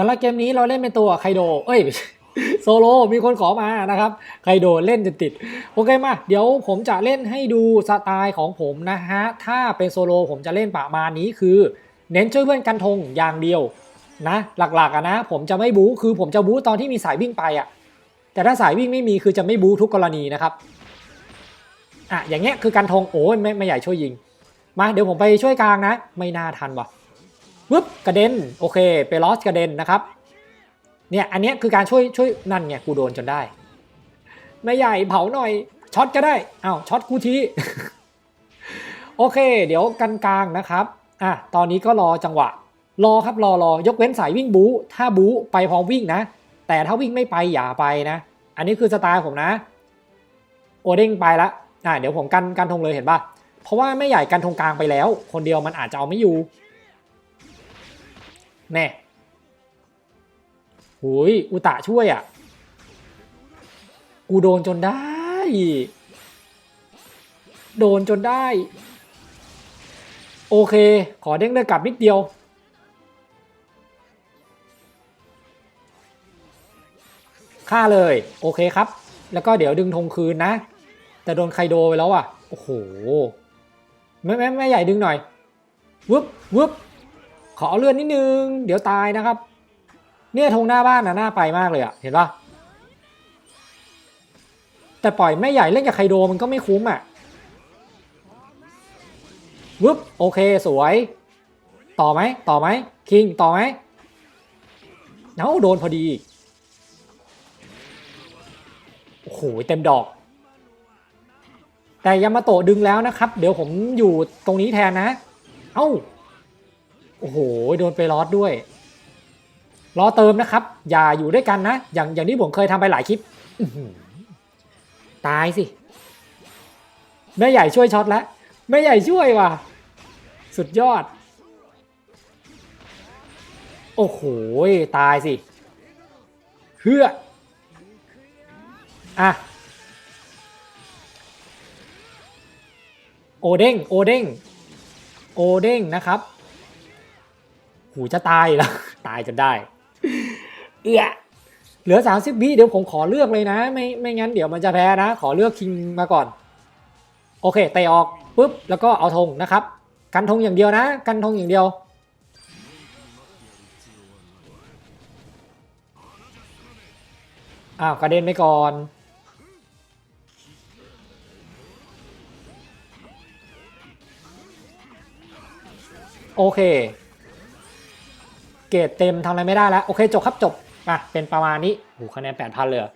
สำหรับเกมนี้เราเล่นเป็นตัวไคโด เอ้ยโซโลมีคนขอมานะครับไคโดเล่นจนติด โอเคมา เดี๋ยวผมจะเล่นให้ดูสไตล์ของผมนะฮะ ถ้าเป็นโซโลผมจะเล่นประมาณนี้คือ เน้นช่วยเพื่อนกันทงอย่างเดียวนะ หลักๆอะนะ ผมจะไม่บู๊คือผมจะบู๊ตอนที่มีสายวิ่งไปอะแต่ถ้าสายวิ่งไม่มีคือจะไม่บู๊ทุกกรณีนะครับอะอย่างเงี้ยคือกันทงโอ้ยไม่ไม่ใหญ่ช่วยยิง มาเดี๋ยวผมไปช่วยกลางนะ ไม่น่าทันว่ะ ปึ๊บกระเด็นโอเคเปลอสกระเด็นนะครับเนี่ยอันนี้คือการช่วยช่วยนั่นไงกูโดนจนได้ไม่ใหญ่เผาหน่อยช็อตก็ได้อ้าวช็อตกูทีโอเค เดี๋ยวกันกลางนะครับอะตอนนี้ก็รอจังหวะ รอครับรอรอยกเว้นสายวิ่งบู๊ถ้าบู๊ไปพร้อมวิ่งนะ แต่ถ้าวิ่งไม่ไปอย่าไปนะ อันนี้คือสไตล์ผมนะ โอเด้งไปละอะเดี๋ยวผมกันกันธงเลยเห็นป่ะเพราะว่าไม่ใหญ่กันธงกลางไปแล้ว คนเดียวมันอาจจะเอาไม่อยู่ แน่หุยอุตะช่วยอะ กูโดนจนได้ โดนจนได้ โอเค ขอเด้งเลือกกลับนิดเดียว ฆ่าเลย โอเคครับ แล้วก็เดี๋ยวดึงธงคืนนะ แต่โดนไคโดไปแล้วอะ โอ้โห ไม่ไม่ไม่ใหญ่ดึงหน่อยวึบวึบ ขอเลื่อนนิดนึง เดี๋ยวตายนะครับ เนี่ยธงหน้าบ้านนะน่าไปมากเลยอะเห็นปะแต่ปล่อยแม่ใหญ่เล่นกับไคโดมันก็ไม่คุ้มอะวึบโอเคสวย ต่อไหมต่อไหมคิงต่อไหมเอ้าโดนพอดีโอ้โหเต็มดอก แต่ยามาโตะดึงแล้วนะครับ เดี๋ยวผมอยู่ตรงนี้แทนนะ เอ้า โอ้โห โดนไปลอสด้วย รอเติมนะครับ อย่าอยู่ด้วยกันนะ อย่างอย่างที่ผมเคยทำไปหลายคลิปตายสิ แม่ใหญ่ช่วยช็อตแล้ว แม่ใหญ่ช่วยว่ะ สุดยอด โอ้โห ตายสิเฮืออะ โอเด้ง โอเด้ง โอเด้งนะครับ หูจะตายแล้ว ตายจนได้ เอื้อเหลือ 30วิเดี๋ยวผมขอเลือกเลยนะ ไม่ไม่งั้นเดี๋ยวมันจะแพ้นะ ขอเลือกคิงมาก่อน โอเคเตะออกปุ๊บแล้วก็เอาธงนะครับ กันธงอย่างเดียวนะ กันธงอย่างเดียว อ้าวกระเด็นไปก่อนโอเค เกรดเต็มทำอะไรไม่ได้แล้ว โอเคจบครับจบอะเป็นประมาณนี้โอ้คะแนน 8,000เลยเหรอ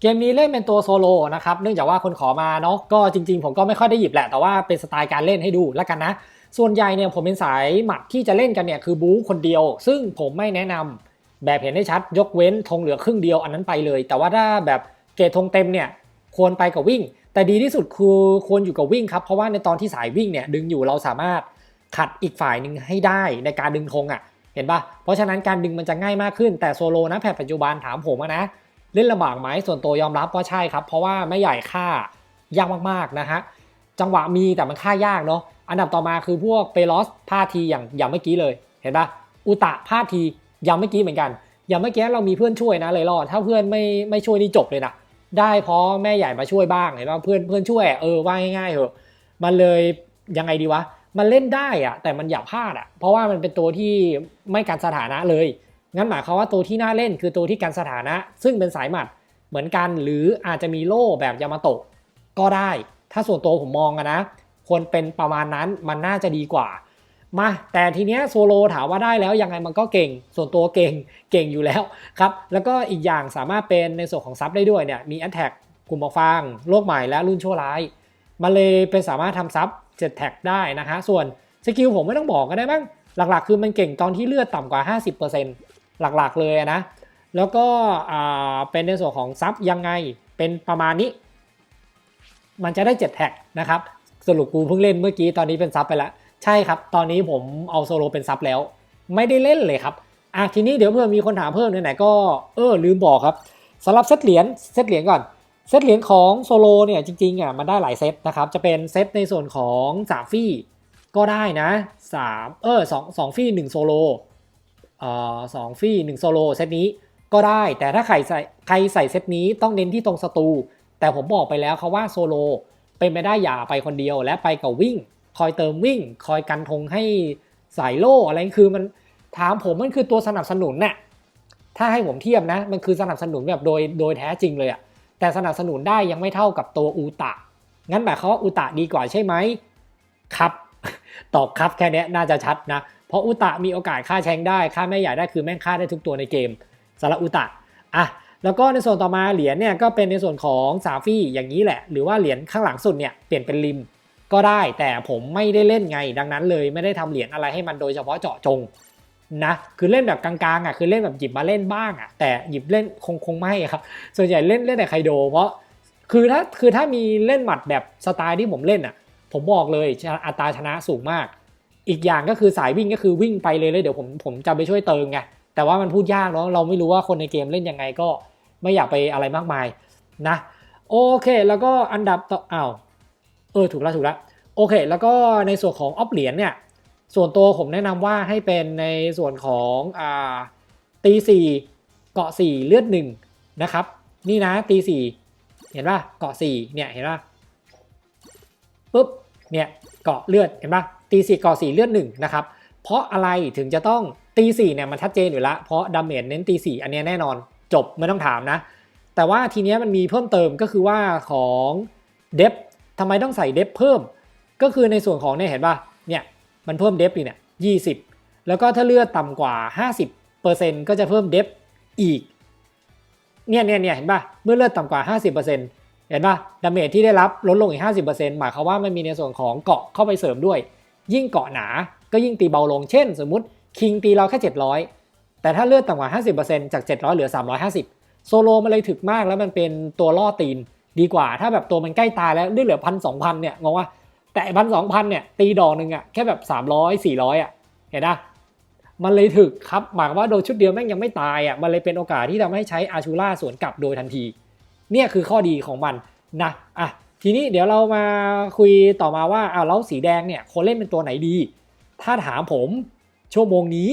เกมนี้เล่นเป็นตัวโซโลนะครับ เนื่องจากว่าคนขอมาเนาะก็จริงๆ ผมก็ไม่ค่อยได้หยิบแหละ แต่ว่าเป็นสไตล์การเล่นให้ดูแล้วกันนะ ส่วนใหญ่เนี่ยผมเป็นสายหมัดที่จะเล่นกันเนี่ยคือบู๊คนเดียว ซึ่งผมไม่แนะนำแบบเห็นได้ชัดยกเว้นธงเหลือครึ่งเดียวอันนั้นไปเลย แต่ว่าถ้าแบบเกรดธงเต็มเนี่ยควรไปกับวิ่ง แต่ดีที่สุดคือควรอยู่กับวิ่งครับเพราะว่าในตอนที่สายวิ่งเนี่ยดึงอยู่เราสามารถขัดอีกฝ่ายหนึ่งให้ได้ในการดึงธงอะ เห็นปะเพราะฉะนั้นการดึงมันจะง่ายมากขึ้นแต่โซโลนะแพทปัจจุบันถามผมอะนะเล่นลำบากไหมส่วนตัวยอมรับว่าใช่ครับ เพราะว่าไม่ใหญ่ค่ายากมากๆนะฮะจังหวะมีแต่มันค่ายากเนาะอันดับต่อมาคือพวกเปลอสพาทีอย่างอย่างเมื่อกี้เลยเห็นปะอุตะพาทีอย่างเมื่อกี้เหมือนกัน อย่างเมื่อกี้เรามีเพื่อนช่วยนะเลยรอดถ้าเพื่อนไม่ไม่ช่วยนี่จบเลยนะได้เพราะแม่ใหญ่มาช่วยบ้างเห็นปะเพื่อนเพื่อนช่วยเออว่าง่ายๆเหอะมันเลยยังไงดีวะ มันเล่นได้อะแต่มันอย่าพลาดอะเพราะว่ามันเป็นตัวที่ไม่การสถานะเลยงั้นหมายความว่าตัวที่น่าเล่นคือตัวที่การสถานะ ซึ่งเป็นสายหมัดเหมือนกัน หรืออาจจะมีโล่แบบยามาโตะก็ได้ ถ้าส่วนตัวผมมองอะนะควรเป็นประมาณนั้นมันน่าจะดีกว่ามาแต่ทีเนี้ยโซโลถามว่าได้แล้วยังไงมันก็เก่ง ส่วนตัวเก่งเก่งอยู่แล้วครับแล้วก็อีกอย่างสามารถเป็นในส่วนของซับได้ด้วยเนี่ยมีแอตแทกกลุ่มหมอกฟางโลกใหม่และรุ่นชั่วร้าย มันเลยเป็นสามารถทำซับ 7แท็กได้นะฮะส่วนสกิลผมไม่ต้องบอกก็ได้บ้างหลักๆ คือมันเก่งตอนที่เลือดต่ำกว่า 50%หลักๆเลยนะ แล้วก็เป็นในส่วนของซับยังไงเป็นประมาณนี้ มันจะได้ 7 แท็กนะครับ สรุปกูเพิ่งเล่นเมื่อกี้ตอนนี้เป็นซับไปแล้ว ใช่ครับ ตอนนี้ผมเอาโซโลเป็นซับแล้ว ไม่ได้เล่นเลยครับอะทีนี้เดี๋ยวเพื่อมีคนถามเพิ่มไหนๆก็เออลืมบอกครับสำหรับเซตเหรียญเซตเหรียญก่อน เซตเหรียญของโซโลเนี่ยจริงๆอะมันได้หลายเซตนะครับ จะเป็นเซตในส่วนของ3ฟี่ก็ได้นะ3เออ2 2ฟี่1โซโลเอ่อสองฟรีหนึ่งโซโลเซตนี้ก็ได้แต่ถ้าใครใส่ใครใส่เซตนี้ต้องเน้นที่ตรงสตู แต่ผมบอกไปแล้วเขาว่าโซโลเป็นไปได้อย่าไปคนเดียวและไปกับวิ่ง คอยเติมวิ่ง คอยกันธงให้สายโล่อะไรคือมันถามผมมันคือตัวสนับสนุนน่ะถ้าให้ผมเทียบนะ มันคือสนับสนุนแบบโดยโดยแท้จริงเลยอะ แต่สนับสนุนได้ยังไม่เท่ากับตัวอูตะ งั้นหมายความว่าอุตะดีกว่าใช่ไหมครับตอบครับแค่นี้น่าจะชัดนะ เพราะอุตะมีโอกาสฆ่าแชงได้ฆ่าแม่ใหญ่ได้คือแม่งฆ่าได้ทุกตัวในเกมสำหรับอุตะอะแล้วก็ในส่วนต่อมาเหรียญเนี่ยก็เป็นในส่วนของซาฟี่อย่างนี้แหละ หรือว่าเหรียญข้างหลังสุดเนี่ยเปลี่ยนเป็นริมก็ได้แต่ผมไม่ได้เล่นไง ดังนั้นเลยไม่ได้ทำเหรียญอะไรให้มันโดยเฉพาะเจาะจง นะคือเล่นแบบกลางๆอะคือเล่นแบบหยิบมาเล่นบ้างอะแต่หยิบเล่นคงคงไม่ครับ ส่วนใหญ่เล่นเล่นแต่ไคโด เพราะคือถ้าคือถ้ามีเล่นหมัดแบบสไตล์ที่ผมเล่นอะ ผมบอกเลยอัตราชนะสูงมาก อีกอย่างก็คือสายวิ่งก็คือวิ่งไปเลยเลยเดี๋ยวผมผมจะไปช่วยเติมไงแต่ว่ามันพูดยากเนาะเราไม่รู้ว่าคนในเกมเล่นยังไงก็ไม่อยากไปอะไรมากมายนะโอเค แล้วก็อันดับต่ออ้าวเออถูกแล้วถูกแล้วโอเค แล้วก็ในส่วนของออฟเหรียญเนี่ย ส่วนตัวผมแนะนำว่าให้เป็นในส่วนของอ่าตีสี่เกาะสี่เลือดหนึ่งนะครับ นี่นะตีสี่เห็นป่ะเกาะสี่เนี่ยเห็นป่ะปุ๊บเนี่ยเกาะเลือดเห็นป่ะตีสี่เกาะสี่เลือดหนึ่งนะครับเพราะอะไรถึงจะต้องตีสี่เนี่ยมันชัดเจนอยู่แล้วเพราะดาเมจเน้นตีสี่อันนี้แน่นอนจบไม่ต้องถามนะ แต่ว่าทีนี้มันมีเพิ่มเติมก็คือว่าของเดฟทำไมต้องใส่เดฟเพิ่ม ก็คือในส่วนของเนี่ยเห็นป่ะเนี่ย มันเพิ่มเดฟอีกเนี่ยยี่สิบแล้วก็ถ้าเลือดต่ำกว่า 50%ก็จะเพิ่มเดฟอีก เนี่ยเนี่ยเนี่ยเห็นป่ะ เมื่อเลือดต่ำกว่า 50%เห็นป่ะ ดาเมจที่ได้รับลดลงอีก 50%หมายความว่ามันมีในส่วนของเกาะเข้าไปเสริมด้วย ยิ่งเกาะหนา ก็ยิ่งตีเบาลง เช่น สมมุติคิงตีเราแค่ 700 แต่ถ้าเลือดต่ำกว่า 50%จาก 700 เหลือ 350 โซโลมันเลยถึกมากแล้วมันเป็นตัวล่อตีน ดีกว่า ถ้าแบบตัวมันใกล้ตายแล้วเลือดเหลือพันสองพันเนี่ยงงว่า แต่พันสองพันเนี่ยตีดอกหนึ่งอะแค่แบบ300 400อยอะเห็นปะมันเลยถึกครับหมายว่าโดนชุดเดียวแม่งยังไม่ตายอะมันเลยเป็นโอกาสที่ทำให้ใช้อาชูล่าสวนกลับโดยทันที เนี่ยคือข้อดีของมันนะอะทีนี้เดี๋ยวเรามาคุยต่อมาว่าอ้าวแล้วสีแดงเนี่ยคนเล่นเป็นตัวไหนดี ถ้าถามผมชั่วโมงนี้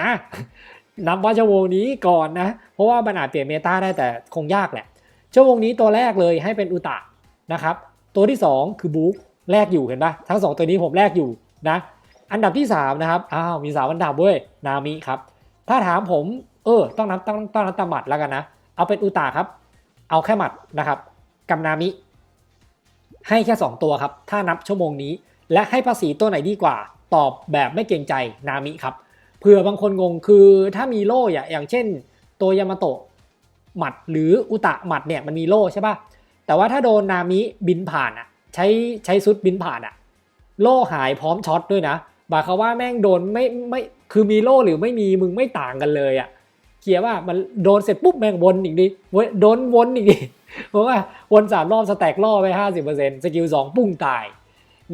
นะนับว่าชั่วโมงนี้ก่อนนะ เพราะว่ามันอาจเปลี่ยนเมตาได้แต่คงยากแหละชั่วโมงนี้ตัวแรกเลยให้เป็นอุตะนะครับ ตัวที่ 2 คือบุ๊ก แรกอยู่เห็นปะทั้ง 2 ตัวนี้ผมแรกอยู่นะอันดับที่3นะครับอ้าวมี3อันดับเว้ยนามิครับถ้าถามผมเออต้องนับต้องต้องนับตามหมัดแล้วกันนะเอาเป็นอุตาครับ เอาแค่หมัดนะครับกับนามิให้แค่ 2 ตัวครับ ถ้านับชั่วโมงนี้ และให้ภาษีตัวไหนดีกว่า ตอบแบบไม่เกรงใจนามิครับเผื่อบางคนงงคือถ้ามีโล่อย่างอย่างเช่น ตัวยามาโตะหมัดหรืออุตะหมัดเนี่ยมันมีโล่ใช่ป่ะแต่ว่าถ้าโดนนามิบินผ่านอะ ใช้ใช้ซุดบินผ่านอะโล่หายพร้อมช็อตด้วยนะบาเขาว่าแม่งโดนไม่ไม่คือมีโล่หรือไม่มีมึงไม่ต่างกันเลยอะ่ะเขียว่ามันโดนเสร็จปุ๊บแม่งวนอีกดิโดนวนอีกดิเพราะว่าวนสามรอบสแต็กล่อไปห้าสิบเปอร์เซ็นต์สกิลสองปุ้งตาย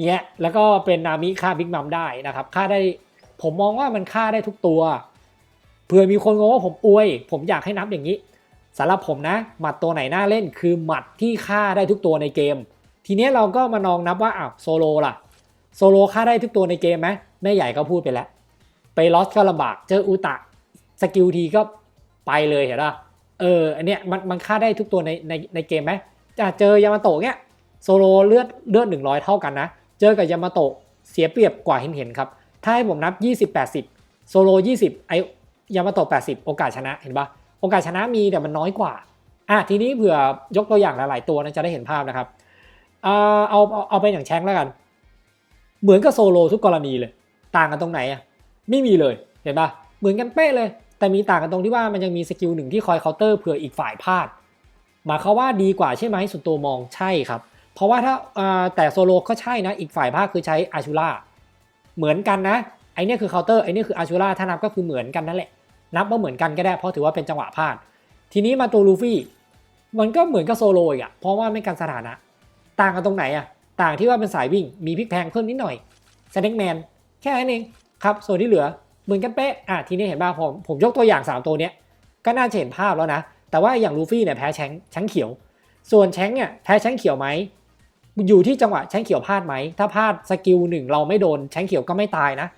เงี้ยแล้วก็เป็นนามิฆ่าบิ๊กมัมได้นะครับฆ่าได้ผมมองว่ามันฆ่าได้ทุกตัวเผื่อมีคนงงว่าผมอวย ผมอยากให้นับอย่างนี้สำหรับผมนะ หมัดตัวไหนน่าเล่นคือหมัดที่ฆ่าได้ทุกตัวในเกม ทีนี้เราก็มานองนับว่าอ้าวโซโลล่ะโซโลฆ่าได้ทุกตัวในเกมไหมแม่ใหญ่ก็พูดไปแล้ว ไปลอสก็ลำบากเจออุตะสกิลทีก็ไปเลยเห็นป่ะเอออันเนี้ยมันมันฆ่าได้ทุกตัวในในในเกมไหมจะเจอยามาโตะเนี้ยโซโลเลือดเลือดหนึ่งร้อยเท่ากันนะ เจอกับยามาโตะเสียเปรียบกว่าเห็นเห็นครับ ถ้าให้ผมนับ 20 80 โซโล 20 ไอยามาโตะ80 โอกาสชนะเห็นปะโอกาสชนะมีแต่มันน้อยกว่าอะทีนี้เผื่อยกตัวอย่างหลาย ๆ ตัวนะจะได้เห็นภาพนะครับ เอาเอาเอาไปอย่างแชงแล้วกัน เหมือนกับโซโลทุกกรณีเลย ต่างกันตรงไหนอะไม่มีเลยเห็นปะเหมือนกันเป๊ะเลย แต่มีต่างกันตรงที่ว่ามันยังมีสกิลหนึ่งที่คอยเคาน์เตอร์เผื่ออีกฝ่ายพลาดหมายเขามว่าดีกว่าใช่ไหมส่วนตัวมองใช่ครับ เพราะว่าถ้าแต่โซโลก็ใช่นะอีกฝ่ายพลาดคือใช้อาชูล่าเหมือนกันนะไอเนี้ยคือเคาน์เตอร์ไอเนี้ยคืออาชูล่าถ้านับก็คือเหมือนกันนั่นแหละ นับว่าเหมือนกันก็ได้เพราะถือว่าเป็นจังหวะพลาด ทีนี้มาตัวลูฟี่มันก็เหมือนกับโซโลอีกอะเพราะว่าไม่กันสถานะ ต่างกันตรงไหนอะต่างที่ว่าเป็นสายวิ่งมีพลิกแพงเพิ่มนิดหน่อยสแน็คแมนแค่นั้นเองครับ ส่วนที่เหลือเหมือนกันเป๊ะอะทีนี้เห็นป่ะผมผมยกตัวอย่าง 3 ตัวเนี้ยก็น่าจะเห็นภาพแล้วนะ แต่ว่าอย่างลูฟี่เนี่ยแพ้แชงแชงเขียว ส่วนแชงเนี่ยแพ้แชงเขียวไหมอยู่ที่จังหวะแชงเขียวพลาดไหม ถ้าพลาดสกิลหนึ่งเราไม่โดนแชงเขียวก็ไม่ตายนะ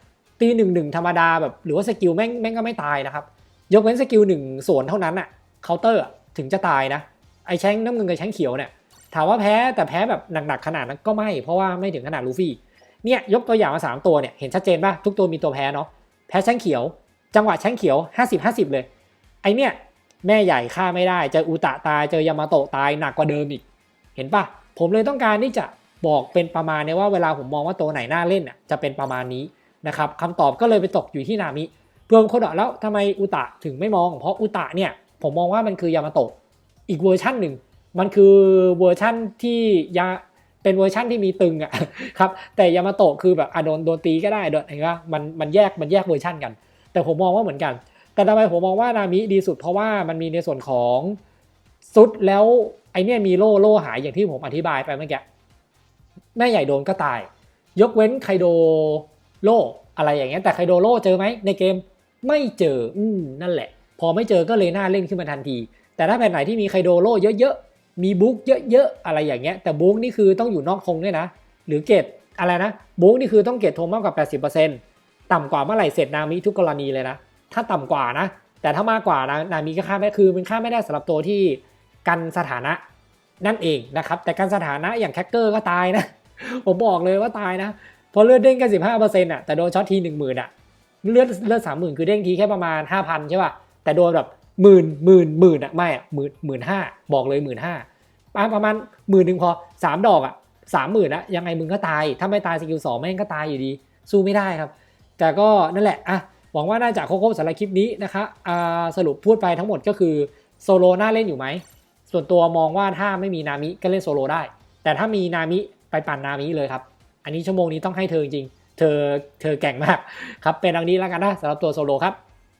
ตีหนึ่งหนึ่งธรรมดาแบบหรือว่าสกิลแม่งแม่งก็ไม่ตายนะครับ ยกเว้นสกิลหนึ่งส่วนเท่านั้นอะเคาน์เตอร์ถึงจะตายนะ ไอแชงน้ำเงินกับแชงเขียวเนี่ย ถามว่าแพ้แต่แพ้แบบหนักๆขนาดนั้นก็ไม่ เพราะว่าไม่ถึงขนาดลูฟี่เนี่ยยกตัวอย่างมาสามตัวเนี่ยเห็นชัดเจนป่ะทุกตัวมีตัวแพ้เนาะแพ้แช้งเขียว จังหวะแช้งเขียว 50 50 เลย ไอเนี่ยแม่ใหญ่ฆ่าไม่ได้ เจออุตะตายเจอยามาโตะตายหนักกว่าเดิมอีก เห็นปะผมเลยต้องการที่จะบอกเป็นประมาณเนี้ว่าเวลาผมมองว่าตัวไหนน่าเล่นอะจะเป็นประมาณนี้นะครับคำตอบก็เลยไปตกอยู่ที่นามิเพื่อนคนบอกแล้วทำไมอุตะถึงไม่มอง เพราะอุตะเนี่ยผมมองว่ามันคือยามาโตะอีกเวอร์ชั่นหนึ่ง มันคือเวอร์ชั่นที่ยาเป็นเวอร์ชั่นที่มีตึงอะครับแต่ยามาโตะคือแบบอะโดนโดนตีก็ได้โดนอะไรก็มันมันแยกมันแยกเวอร์ชั่นกัน แต่ผมมองว่าเหมือนกัน แต่ทำไมผมมองว่านามิดีสุดเพราะว่ามันมีในส่วนของซุดแล้วไอเนี่ยมีโล่โล่หายอย่างที่ผมอธิบายไปเมื่อกี้แม่ใหญ่โดนก็ตาย ยกเว้นไคโดโล่อะไรอย่างเงี้ยแต่ไคโดโล่เจอไหมในเกมไม่เจออืมนั่นแหละ พอไม่เจอก็เลยน่าเล่นขึ้นมาทันที แต่ถ้าแผ่นไหนที่มีไคโดโล่เยอะๆ มีบุ๊กเยอะๆอะไรอย่างเงี้ยแต่บุ๊กนี่คือต้องอยู่นอกธงด้วยนะ หรือเกตอะไรนะบุ๊กนี่คือต้องเกตธงมากกว่า 80%ต่ำกว่าเมื่อไหร่เสร็จนามิทุกกรณีเลยนะ ถ้าต่ำกว่านะ แต่ถ้ามากกว่านะนามิก็ค่าไม่คือมันค่าไม่ได้สำหรับตัวที่กันสถานะนั่นเองนะครับ แต่กันสถานะอย่างแคคเกอร์ก็ตายนะ ผมบอกเลยว่าตายนะพอเลือดเด้งกัน15%อะแต่โดนช็อตทีหนึ่งหมื่นอะเลือดเลือดสามหมื่นคือเด้งทีแค่ประมาณห้าพันใช่ป่ะแต่โดนแบบ หมื่นหมื่นหมื่นอะไม่อะหมื่นหมื่นห้าบอกเลยหมื่นห้าประมาณหมื่นหนึ่งพอสามดอกอะสามหมื่นอะยังไงมึงก็ตาย ถ้าไม่ตายสกิลสองแม่งก็ตายอยู่ดี สู้ไม่ได้ครับ แต่ก็นั่นแหละอะหวังว่าน่าจะครบๆสำหรับคลิปนี้นะคะอ่าสรุปพูดไปทั้งหมดก็คือโซโลน่าเล่นอยู่ไหม ส่วนตัวมองว่าถ้าไม่มีนามิก็เล่นโซโลได้ แต่ถ้ามีนามิไปปั่นนามิเลยครับ อันนี้ชั่วโมงนี้ต้องให้เธอจริง เธอเธอแก่งมากครับ เป็นดังนี้แล้วกันนะสำหรับตัวโซโลครับ